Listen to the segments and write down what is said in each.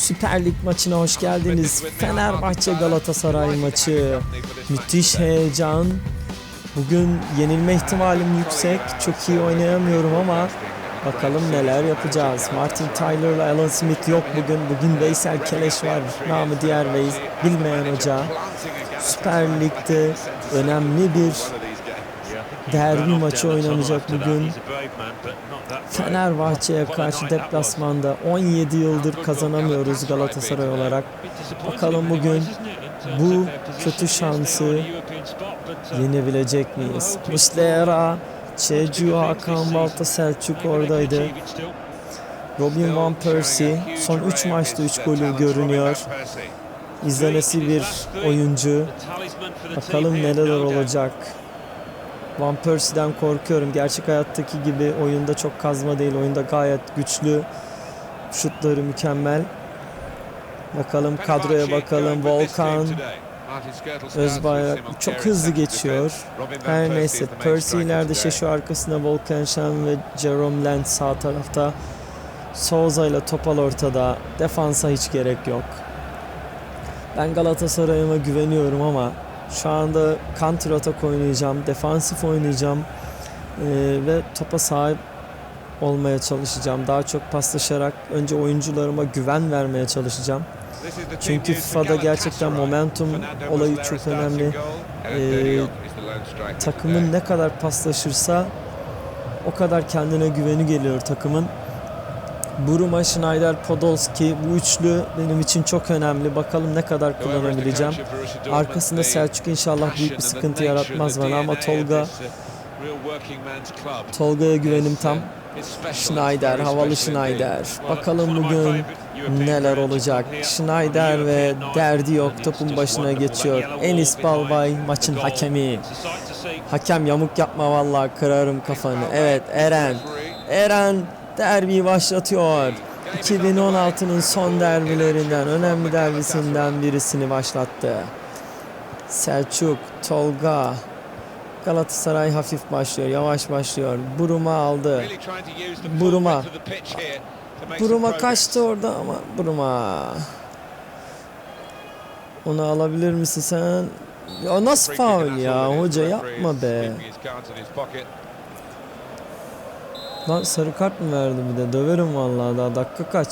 Süper Lig maçına hoş geldiniz. Fenerbahçe Galatasaray maçı. Müthiş heyecan. Bugün yenilme ihtimalim yüksek. Çok iyi oynayamıyorum ama bakalım neler yapacağız. Martin Tyler ile Alan Smith yok bugün. Bugün Veysel Keleş var. Namı diğer Veys. Bilmeyen hoca. Süper Lig'de önemli bir derbi maçı oynanacak bugün. Fenerbahçe'ye karşı deplasmanda 17 yıldır kazanamıyoruz Galatasaray olarak. Bakalım bugün bu kötü şansı yenebilecek miyiz? Muslera, Çecu, Hakan Balta, Selçuk oradaydı. Robin Van Persie son 3 maçta 3 golü görünüyor. İzlenesi bir oyuncu. Bakalım neler olacak. Van Persie'den korkuyorum. Gerçek hayattaki gibi oyunda çok kazma değil. Oyunda gayet güçlü. Şutları mükemmel. Bakalım kadroya bakalım. Volkan, Özbayrak çok hızlı geçiyor. Her neyse Percy ileride Şeşu arkasında Volkan Şen ve Jerome Lent sağ tarafta. Souza ile Topal ortada. Defansa hiç gerek yok. Ben Galatasaray'ıma güveniyorum ama şu anda counter atak oynayacağım, defansif oynayacağım ee, ve topa sahip olmaya çalışacağım. Daha çok paslaşarak önce oyuncularıma güven vermeye çalışacağım. Çünkü FIFA'da gerçekten momentum olayı çok önemli. Ee, takımın ne kadar paslaşırsa o kadar kendine güveni geliyor takımın. Buruma, Schneider, Podolski bu üçlü benim için çok önemli. Bakalım ne kadar kullanabileceğim. Arkasında Selçuk inşallah büyük bir sıkıntı yaratmaz bana ama Tolga Tolga'ya güvenim tam. Schneider, havalı Schneider. Bakalım bugün neler olacak. Schneider ve derdi yok topun başına geçiyor. Enis Balbay maçın hakemi. Hakem yamuk yapma vallahi kırarım kafanı. Evet Eren. Eren derbi başlatıyor. 2016'nın son derbilerinden, önemli derbisinden birisini başlattı. Selçuk, Tolga, Galatasaray hafif başlıyor, yavaş başlıyor. Buruma aldı. Buruma. Buruma kaçtı orada ama Buruma. Onu alabilir misin sen? Ya nasıl faul ya? Hoca yapma be. Lan sarı kart mı verdi bir de? Döverim vallahi daha dakika kaç?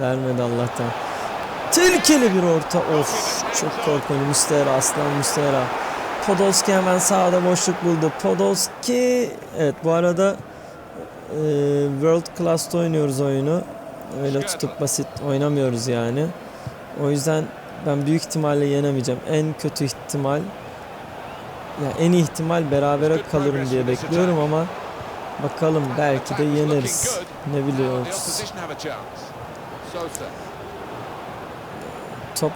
Vermedi Allah'tan. Tehlikeli bir orta. Of çok korkunç. Müstera aslan Müstera. Podolski hemen sağda boşluk buldu. Podolski evet bu arada e, World Class'ta oynuyoruz oyunu. Öyle tutup basit oynamıyoruz yani. O yüzden ben büyük ihtimalle yenemeyeceğim. En kötü ihtimal ya en ihtimal berabere kalırım diye bekliyorum ama bakalım belki de yeneriz. Ne biliyoruz. Top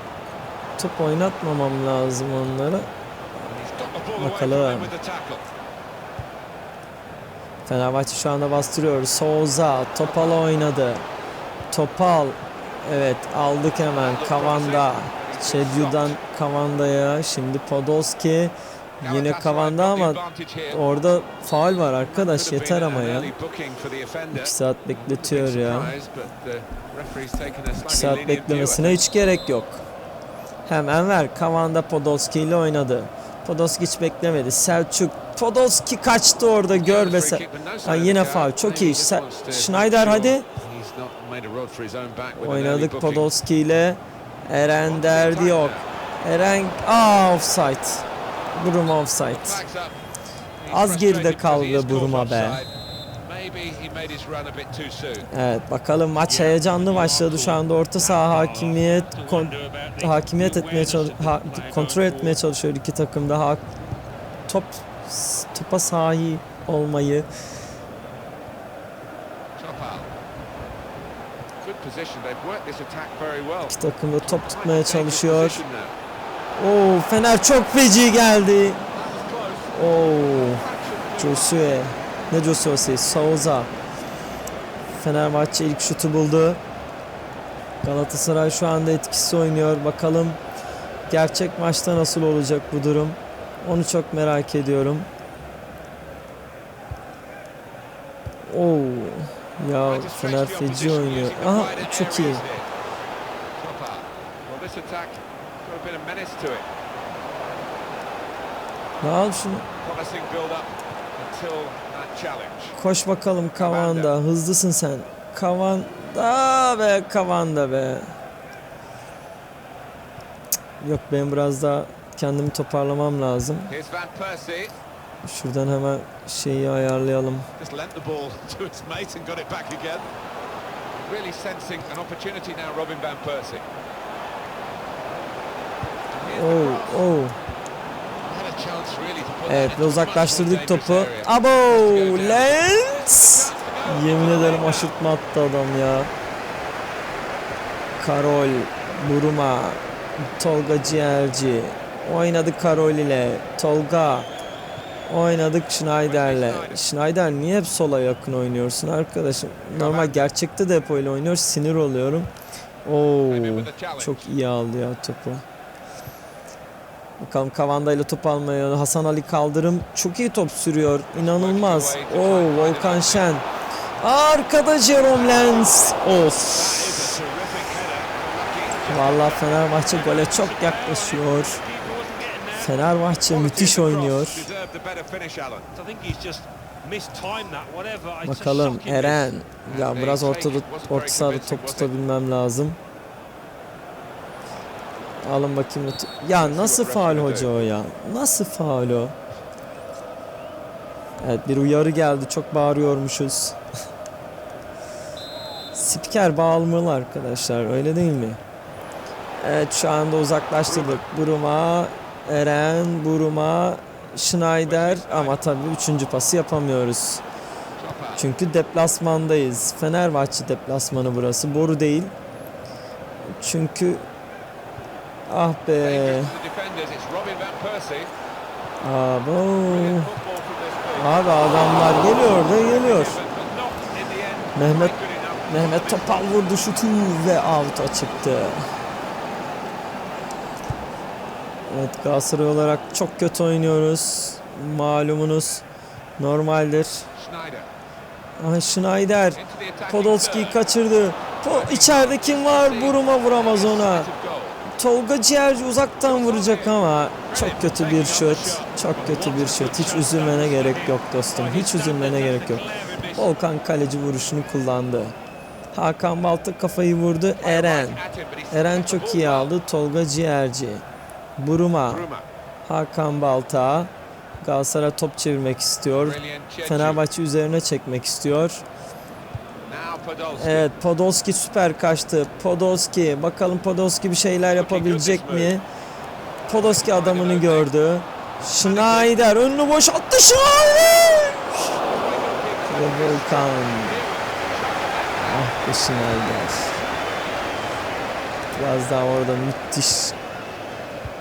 top oynatmamam lazım onlara. Bakalım. Fenerbahçe şu anda bastırıyor. Souza Topal oynadı. Topal evet aldık hemen Kavanda. Çedyu'dan Kavanda'ya şimdi Podolski yine Kavanda ama orada faul var arkadaş yeter ama ya. 2 saat bekletiyor ya. 2 saat beklemesine hiç gerek yok. Hemen ver. Kavanda Podolski ile oynadı. Podolski hiç beklemedi. Selçuk Podolski kaçtı orada gör be. Ha, yine faul. Çok iyi. Se- Schneider hadi. Oynadık Podolski ile. Eren derdi yok. Eren aa offside. Buruma offside. Az geride kaldı Buruma be. Evet bakalım maç heyecanlı başladı şu anda orta saha hakimiyet kon- hakimiyet etmeye ha- kontrol etmeye çalışıyor iki takım da ha- top topa sahip olmayı iki takım da top tutmaya çalışıyor. Oo Fener çok feci geldi. Oo Josue ne Josue'si Souza Fenerbahçe ilk şutu buldu. Galatasaray şu anda etkisi oynuyor. Bakalım gerçek maçta nasıl olacak bu durum. Onu çok merak ediyorum. Oo. Ya Fener feci oynuyor. Aha çok iyi. Menace to it. Al şunu. Koş bakalım Kavanda. Hızlısın sen. Kavanda be Kavanda be. Cık, Yok benim biraz daha kendimi toparlamam lazım. Şuradan hemen şeyi ayarlayalım. Really sensing an opportunity now, Robin Van Persie. Oh, oh. Evet ve uzaklaştırdık topu. Abo. Lens. Yemin ederim aşırtma attı adam ya. Karol, Buruma, Tolga Ciğerci. Oynadık Karol ile. Tolga. Oynadık Schneider'le. Schneider niye hep sola yakın oynuyorsun arkadaşım? Normal gerçekte de hep öyle oynuyor. Sinir oluyorum. Oo, çok iyi aldı ya topu. Bakalım Kavanda ile top almaya. Hasan Ali Kaldırım çok iyi top sürüyor. İnanılmaz. Oo, Volkan Şen. Arkada Jerome Lens. Of. That is a terrific header. Lucky. Vallahi Fenerbahçe gole çok yaklaşıyor. Fenerbahçe müthiş oynuyor. Bakalım. Eren. Ya biraz ortada orta sahada top tutabilmem lazım. Alın bakayım. Ya nasıl faul hoca o ya? Nasıl faul o? Evet bir uyarı geldi. Çok bağırıyormuşuz. Spiker bağırmalı arkadaşlar. Öyle değil mi? Evet şu anda uzaklaştırdık. Buruma, Eren, Buruma, Schneider ama tabii üçüncü pası yapamıyoruz. Çünkü deplasmandayız. Fenerbahçe deplasmanı burası. Boru değil. Çünkü ah be. Dangerous to the defenders. It's Robin Van Persie. Abo. Abi adamlar geliyor da geliyor. Mehmet. Mehmet Topal vurdu şutu ve out'a çıktı. Evet Galatasaray olarak çok kötü oynuyoruz. Malumunuz normaldir. Aha Schneider third. kaçırdı. Po içeride kim var? Buruma vuramaz ona. Tolga Ciğerci uzaktan vuracak ama çok kötü bir şut. Çok kötü bir şut. Hiç üzülmene gerek yok dostum. Hiç üzülmene gerek yok. Volkan kaleci vuruşunu kullandı. Hakan Balta kafayı vurdu. Eren. Eren çok iyi aldı. Tolga Ciğerci. Buruma. Hakan Balta. Galatasaray top çevirmek istiyor. Fenerbahçe üzerine çekmek istiyor. Podolski. Evet Podolski süper kaçtı. Podolski bakalım Podolski bir şeyler yapabilecek mi? Podolski adamını gördü. Schneider önünü boşalttı Schneider! Ve Volkan. Ah be Schneider. Biraz daha orada müthiş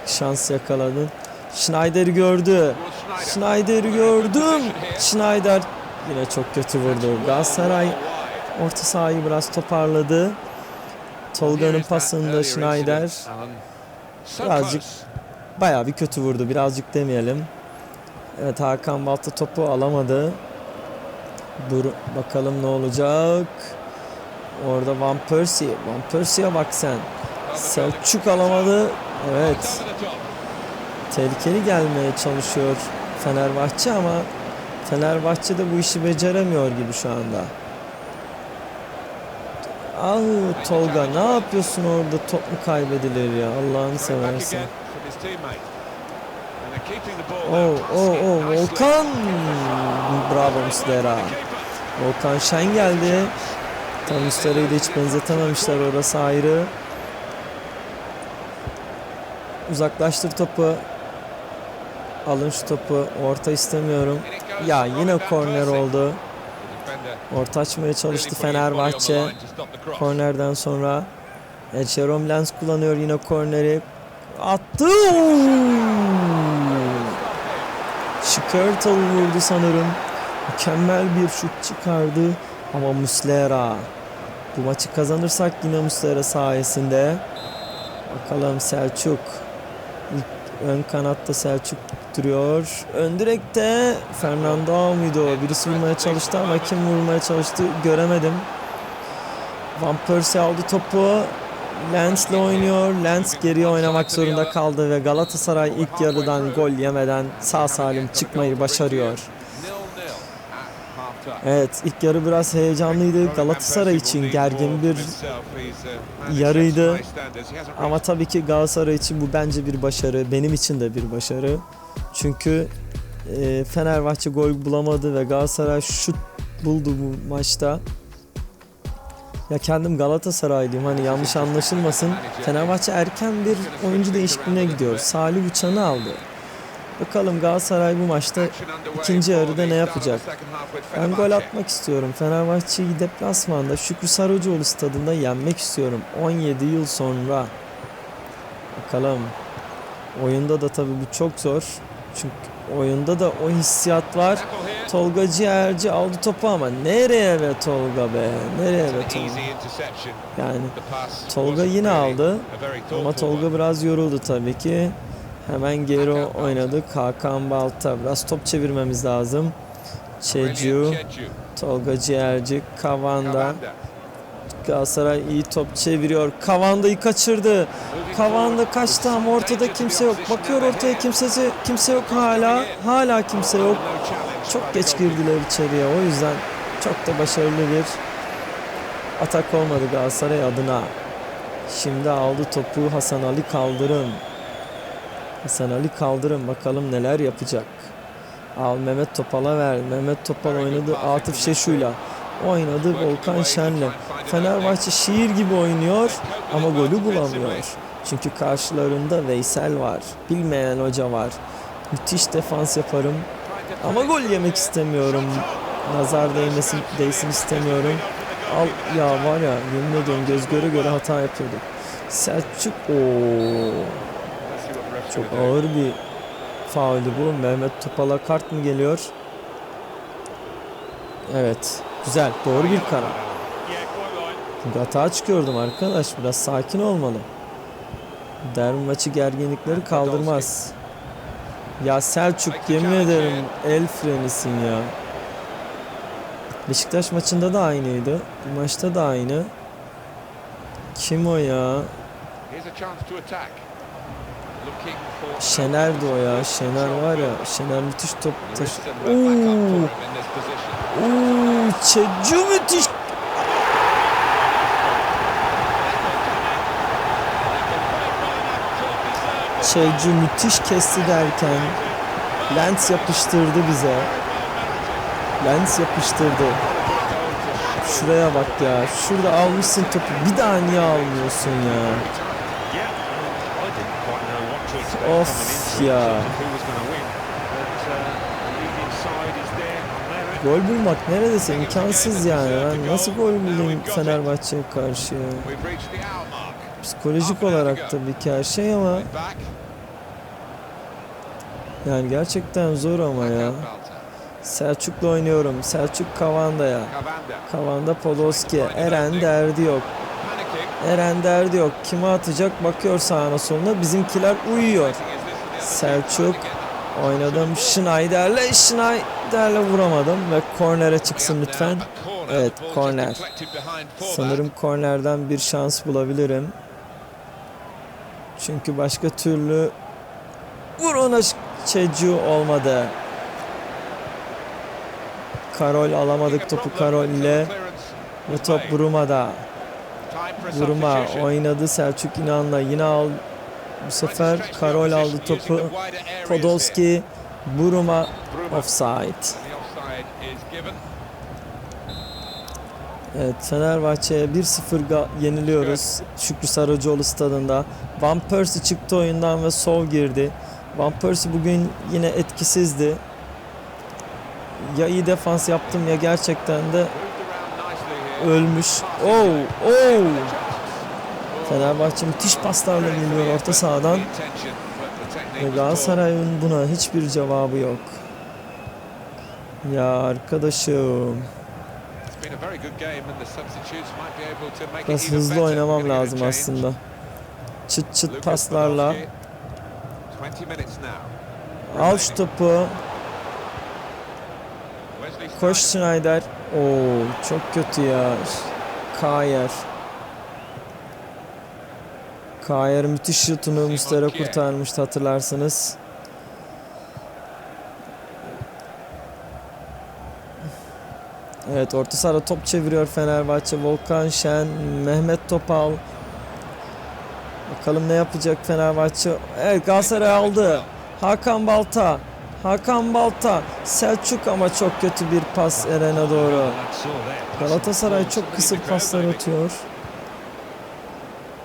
şans yakaladın. Schneider'i gördü. Schneider'i gördüm. Schneider yine çok kötü vurdu. Galatasaray. Orta sahayı biraz toparladı. Tolga'nın pasında Schneider Birazcık bayağı bir kötü vurdu. Birazcık demeyelim. Evet Hakan Balta topu alamadı. Dur bakalım ne olacak. Orada Van Persie. Van Persie'ye bak sen. Selçuk alamadı. Evet. Tehlikeli gelmeye çalışıyor Fenerbahçe ama Fenerbahçe de bu işi beceremiyor gibi şu anda. Ahu Tolga ne yapıyorsun orada top mu kaybedilir ya Allah'ını seversen. Oh oh oh. Volkan bravo. Keeper. Volkan Şen geldi. Tam Muslera'yı da hiç benzetememişler orası ayrı. Uzaklaştır topu. Alın şu topu. Orta istemiyorum. Ya yine korner oldu. Orta açmaya çalıştı Fenerbahçe. Kornerden sonra. Evet Jerome Lens kullanıyor yine korneri. Attı. Şikörtel vurdu sanırım. Mükemmel bir şut çıkardı. Ama Muslera. Bu maçı kazanırsak yine Muslera sayesinde. Bakalım Selçuk. İlk ön kanatta Selçuk duruyor. Ön direkte Fernando muydu o? Birisi vurmaya çalıştı ama kim vurmaya çalıştı göremedim. Van Persie aldı topu. Lens'le oynuyor. Lens geriye oynamak zorunda kaldı ve Galatasaray ilk yarıdan gol yemeden sağ salim çıkmayı başarıyor. Evet ilk yarı biraz heyecanlıydı. Galatasaray için gergin bir yarıydı. Ama tabii ki Galatasaray için bu bence bir başarı. Benim için de bir başarı. Çünkü e, Fenerbahçe gol bulamadı ve Galatasaray şut buldu bu maçta. Ya kendim Galatasaraylıyım hani yanlış anlaşılmasın. Fenerbahçe erken bir oyuncu değişikliğine gidiyor. Salih Uçan'ı aldı. Bakalım Galatasaray bu maçta ikinci yarıda ne yapacak? Ben gol atmak istiyorum. Fenerbahçe'yi deplasmanda Şükrü Sarıcıoğlu stadında yenmek istiyorum. 17 yıl sonra. Bakalım. Oyunda da tabii bu çok zor. Çünkü oyunda da o hissiyat var. Tolga Ciğerci aldı topu ama nereye be Tolga be? Nereye be Tolga? Yani Tolga yine aldı ama Tolga biraz yoruldu tabii ki. Hemen geri oynadık. Hakan Balta. Biraz top çevirmemiz lazım. Çecu, Tolga Ciğerci, Kavanda. Galatasaray iyi top çeviriyor. Kavanda'yı kaçırdı. Kavanda kaçtı ama ortada kimse yok. Bakıyor ortaya kimsesi kimse yok hala. Hala kimse yok. Çok geç girdiler içeriye. O yüzden çok da başarılı bir atak olmadı Galatasaray adına. Şimdi aldı topu Hasan Ali Kaldırım. Hasan Ali Kaldırım bakalım neler yapacak. Al Mehmet Topal'a ver. Mehmet Topal oynadı Atıf Şeşu'yla. Oynadı Volkan Şen'le. Fenerbahçe şiir gibi oynuyor ama golü bulamıyor. Çünkü karşılarında Veysel var. Bilmeyen hoca var. Müthiş defans yaparım. Ama gol yemek istemiyorum. Nazar değmesin, değsin istemiyorum. Al ya var ya yemin ediyorum göz göre göre hata yapıyorduk. Selçuk ooo çok ağır bir fauldü bu. Mehmet Topal'a kart mı geliyor? Evet. Güzel. Doğru bir karar. Çünkü hata çıkıyordum arkadaş. Biraz sakin olmalı. Derbi maçı gerginlikleri kaldırmaz. Ya Selçuk yemin ederim el frenisin ya. Beşiktaş maçında da aynıydı. Bu maçta da aynı. Kim o ya? Şener'di o ya. Şener var ya. Şener müthiş top taşı. Oo. Oo, Çecu müthiş. Çecu müthiş kesti derken Lens yapıştırdı bize. Lens yapıştırdı. Şuraya bak ya. Şurada almışsın topu. Bir daha niye almıyorsun ya? Of ya. Gol bulmak neredeyse imkansız yani. Ben nasıl gol bulayım Fenerbahçe'ye karşı ya? Psikolojik olarak tabii ki her şey ama yani gerçekten zor ama ya. Selçuk'la oynuyorum. Selçuk Kavanda'ya. Kavanda Podolski. Eren derdi yok. Eren derdi yok. Kime atacak bakıyor sağına soluna. Bizimkiler uyuyor. Selçuk oynadım Schneider'le Schneider'le vuramadım ve kornere çıksın lütfen. Evet korner. Sanırım kornerden bir şans bulabilirim. Çünkü başka türlü vur ona Çecu olmadı. Karol alamadık topu Karol ile ve top Bruma'da. Bruma oynadı Selçuk İnan'la yine al bu sefer Karol aldı topu. Podolski Bruma offside. Evet Fenerbahçe'ye 1-0 ga- yeniliyoruz. Şükrü Saracoğlu stadında. Van Persie çıktı oyundan ve sol girdi. Van Persie bugün yine etkisizdi. Ya iyi defans yaptım ya gerçekten de ölmüş. Oh, oh. Fenerbahçe müthiş paslarla geliyor orta sahadan. Ve Galatasaray'ın buna hiçbir cevabı yok. Ya arkadaşım. Biraz hızlı oynamam lazım aslında. Çıt çıt paslarla. Al şu topu. Koş Schneider. Oo çok kötü ya. Kayer. Kayer müthiş şutunu Muslera kurtarmıştı hatırlarsınız. Evet orta sahada top çeviriyor Fenerbahçe. Volkan Şen, Mehmet Topal. Bakalım ne yapacak Fenerbahçe. Evet Galatasaray aldı. Hakan Balta. Hakan Balta. Selçuk ama çok kötü bir pas Eren'e doğru. Galatasaray çok kısık paslar atıyor.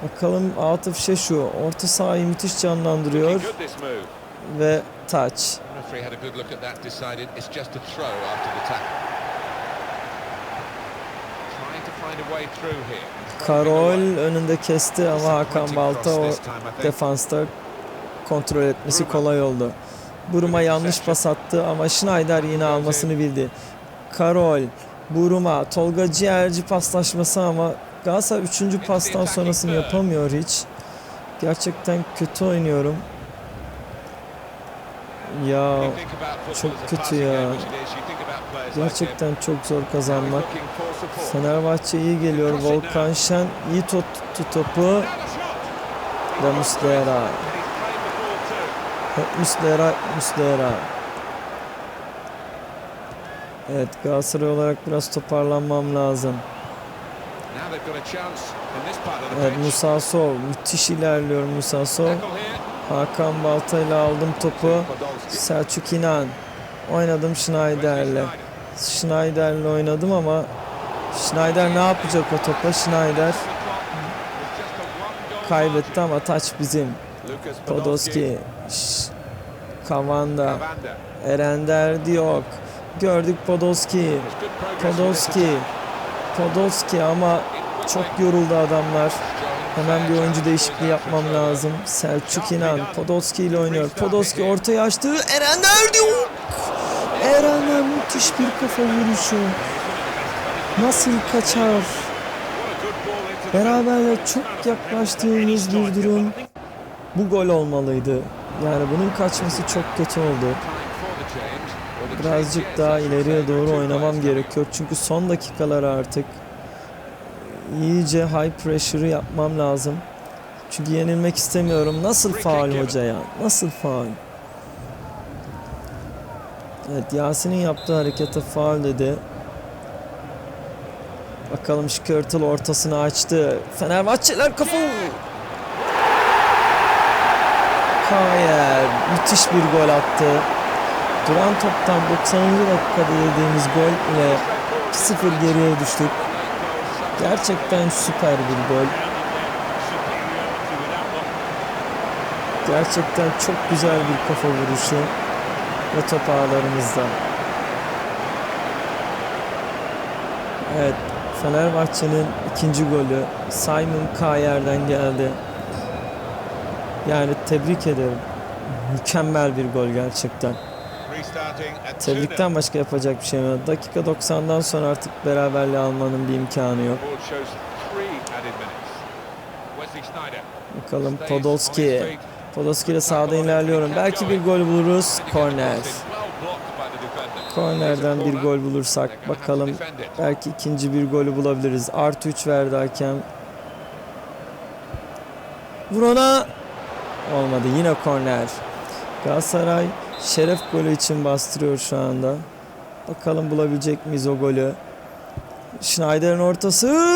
Bakalım Atıf Şeşu orta sahayı müthiş canlandırıyor ve tackle. Trying to find a way through here. Karol önünde kesti ama Hakan Balta o defansta kontrol etmesi kolay oldu. Buruma yanlış pas attı ama Schneider yine almasını bildi. Karol, Buruma, Tolga Ciğerci paslaşması ama Galatasaray 3. pastan sonrasını yapamıyor hiç. Gerçekten kötü oynuyorum. Ya çok kötü ya. Gerçekten çok zor kazanmak. Fenerbahçe iyi geliyor. Volkan Şen iyi tuttu topu. Ve Muslera. Muslera, Muslera. Evet Galatasaray olarak biraz toparlanmam lazım. Evet Musa Sov müthiş ilerliyor Musa Sov. Hakan Balta ile aldım topu. Selçuk İnan. Oynadım Schneider'le. Schneider'le oynadım ama Schneider ne yapacak o topa? Schneider kaybetti ama taç bizim. Podolski, Kavanda, Erender Diok. Gördük Podolski. Podolski. Podolski ama çok yoruldu adamlar. Hemen bir oyuncu değişikliği yapmam lazım. Selçuk İnan Podolski ile oynuyor. Podolski ortaya açtı. Erenler Diok. Eren'e müthiş bir kafa vuruşu. Nasıl kaçar? Beraberle çok yaklaştığımız bir durum. Bu gol olmalıydı. Yani bunun kaçması çok kötü oldu. Birazcık daha ileriye doğru oynamam gerekiyor. Çünkü son dakikalar artık iyice high pressure'ı yapmam lazım. Çünkü yenilmek istemiyorum. Nasıl faul hoca ya? Nasıl faul? Evet Yasin'in yaptığı harekete faul dedi. Bakalım Şikörtül ortasını açtı. Fenerbahçeler kafa. Kayer müthiş bir gol attı. Duran toptan 90. dakikada yediğimiz gol ile 2-0 geriye düştük. Gerçekten süper bir gol. Gerçekten çok güzel bir kafa vuruşu ve top ağlarımızda. Evet, Fenerbahçe'nin ikinci golü Simon Kayer'den geldi. Yani tebrik ederim. Mükemmel bir gol gerçekten. Tebrikten başka yapacak bir şey yok. Dakika 90'dan sonra artık beraberliği almanın bir imkanı yok. Bakalım Podolski. Podolski ile sağda ilerliyorum. Belki bir gol buluruz. Korner. Kornerden bir gol bulursak bakalım belki ikinci bir golü bulabiliriz. Artı 3 verdi hakem. Vurana olmadı. Yine korner. Galatasaray şeref golü için bastırıyor şu anda. Bakalım bulabilecek miyiz o golü? Schneider'in ortası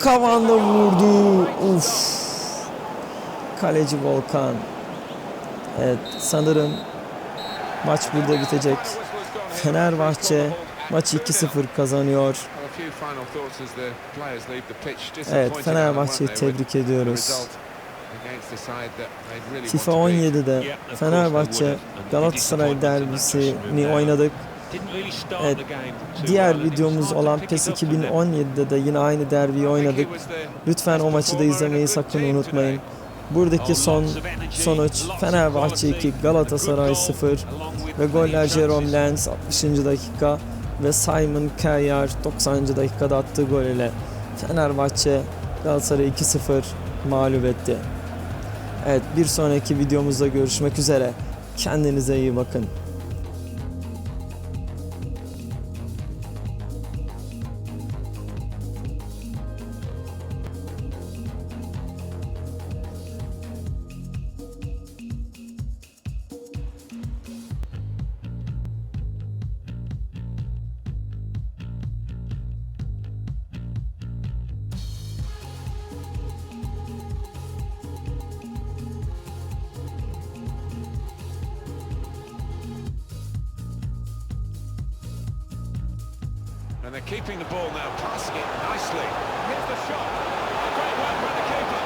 kavanda vurdu. Uf. Kaleci Volkan. Evet sanırım maç burada bitecek. Fenerbahçe maçı 2-0 kazanıyor. Evet Fenerbahçe'yi tebrik ediyoruz. FIFA 17'de Fenerbahçe Galatasaray derbisini oynadık. Evet, diğer videomuz olan PES 2017'de de yine aynı derbiyi oynadık. Lütfen o maçı da izlemeyi sakın unutmayın. Buradaki son sonuç Fenerbahçe 2 Galatasaray 0 ve goller Jerome Lenz 60. dakika ve Simon Kjær 90. dakikada attığı gol ile Fenerbahçe Galatasaray 2-0 mağlup etti. Evet bir sonraki videomuzda görüşmek üzere. Kendinize iyi bakın. And they're keeping the ball now, passing it nicely. Here's the shot. Great work by the keeper.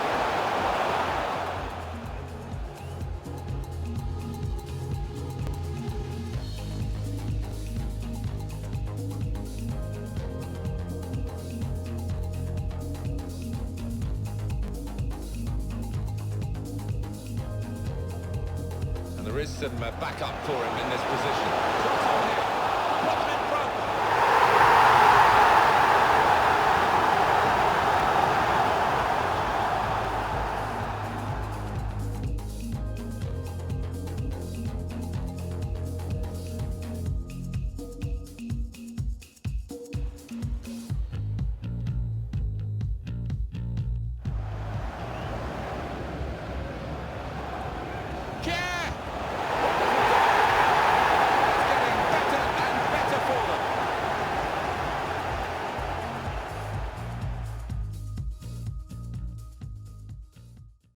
And there is some uh, backup for him in this position.